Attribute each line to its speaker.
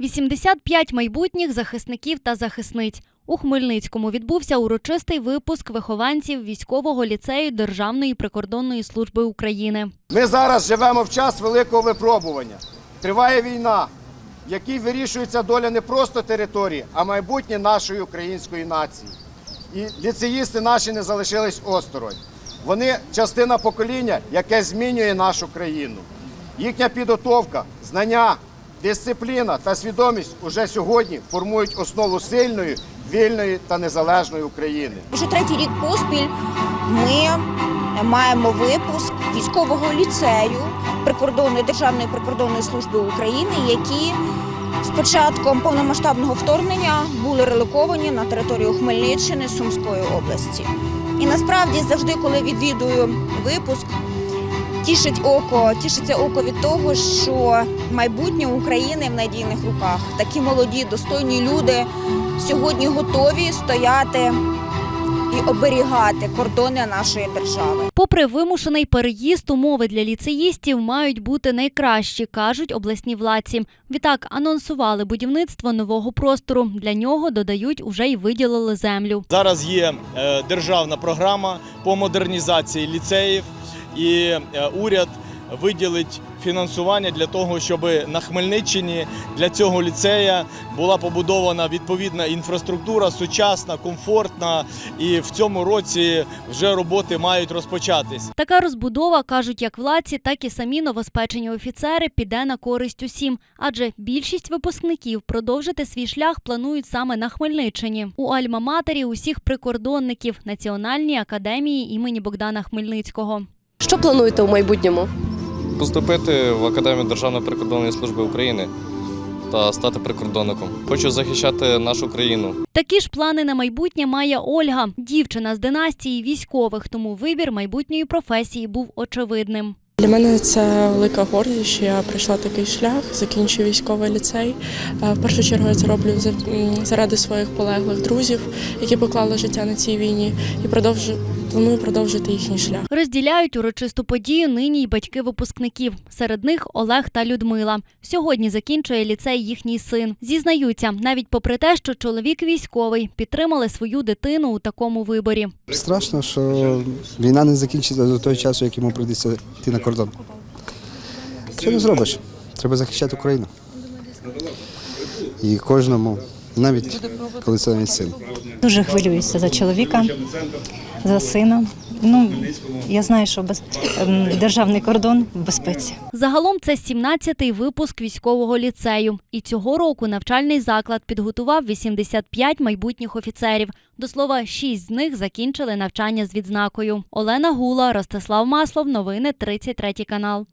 Speaker 1: 85 майбутніх захисників та захисниць. У Хмельницькому відбувся урочистий випуск вихованців військового ліцею Державної прикордонної служби України.
Speaker 2: Ми зараз живемо в час великого випробування. Триває війна, в якій вирішується доля не просто території, а майбутнє нашої української нації. І ліцеїсти наші не залишились осторонь. Вони частина покоління, яке змінює нашу країну. Їхня підготовка, знання, дисципліна та свідомість уже сьогодні формують основу сильної, вільної та незалежної України.
Speaker 3: Вже третій рік поспіль ми маємо випуск військового ліцею прикордонної державної прикордонної служби України, які з початком повномасштабного вторгнення були релоковані на територію Хмельниччини Сумської області. І насправді завжди, коли відвідую випуск, тішить око, тішиться око від того, що майбутнє України в надійних руках. Такі молоді, достойні люди сьогодні готові стояти і оберігати кордони нашої держави.
Speaker 1: Попри вимушений переїзд, умови для ліцеїстів мають бути найкращі, кажуть обласні владці. Відтак анонсували будівництво нового простору. Для нього додають уже й виділили землю.
Speaker 4: Зараз є е, державна програма по модернізації ліцеїв, і е, уряд виділить фінансування для того, щоб на Хмельниччині для цього ліцея була побудована відповідна інфраструктура, сучасна, комфортна. І в цьому році вже роботи мають розпочатись.
Speaker 1: Така розбудова, кажуть як владці, так і самі новоспечені офіцери, піде на користь усім, адже більшість випускників продовжити свій шлях планують саме на Хмельниччині. У Альма-Матері усіх прикордонників Національній академії імені Богдана Хмельницького.
Speaker 5: Що плануєте у майбутньому?
Speaker 6: Поступити в Академію Державної прикордонної служби України та стати прикордонником. Хочу захищати нашу країну.
Speaker 1: Такі ж плани на майбутнє має Ольга, дівчина з династії військових, тому вибір майбутньої професії був очевидним.
Speaker 7: Для мене це велика гордість, що я пройшла такий шлях, закінчую військовий ліцей. В першу чергу я це роблю заради своїх полеглих друзів, які поклали життя на цій війні, і продовжу планую продовжити їхній шлях.
Speaker 1: Розділяють урочисту подію нині й батьки випускників. Серед них Олег та Людмила. Сьогодні закінчує ліцей їхній син. Зізнаються, навіть попри те, що чоловік військовий, підтримали свою дитину у такому виборі.
Speaker 8: Страшно, що війна не закінчиться до того часу, як йому прийдеться йти на кордон. Що не зробиш? Треба захищати Україну. І кожному, навіть коли це навіть син.
Speaker 9: Дуже хвилююся за чоловіка, за сина. Ну я знаю, що без ем, державний кордон в безпеці.
Speaker 1: Загалом це 17-й випуск військового ліцею. І цього року навчальний заклад підготував 85 майбутніх офіцерів. До слова, 6 з них закінчили навчання з відзнакою. Олена Гула, Ростислав Маслов. Новини 33 канал.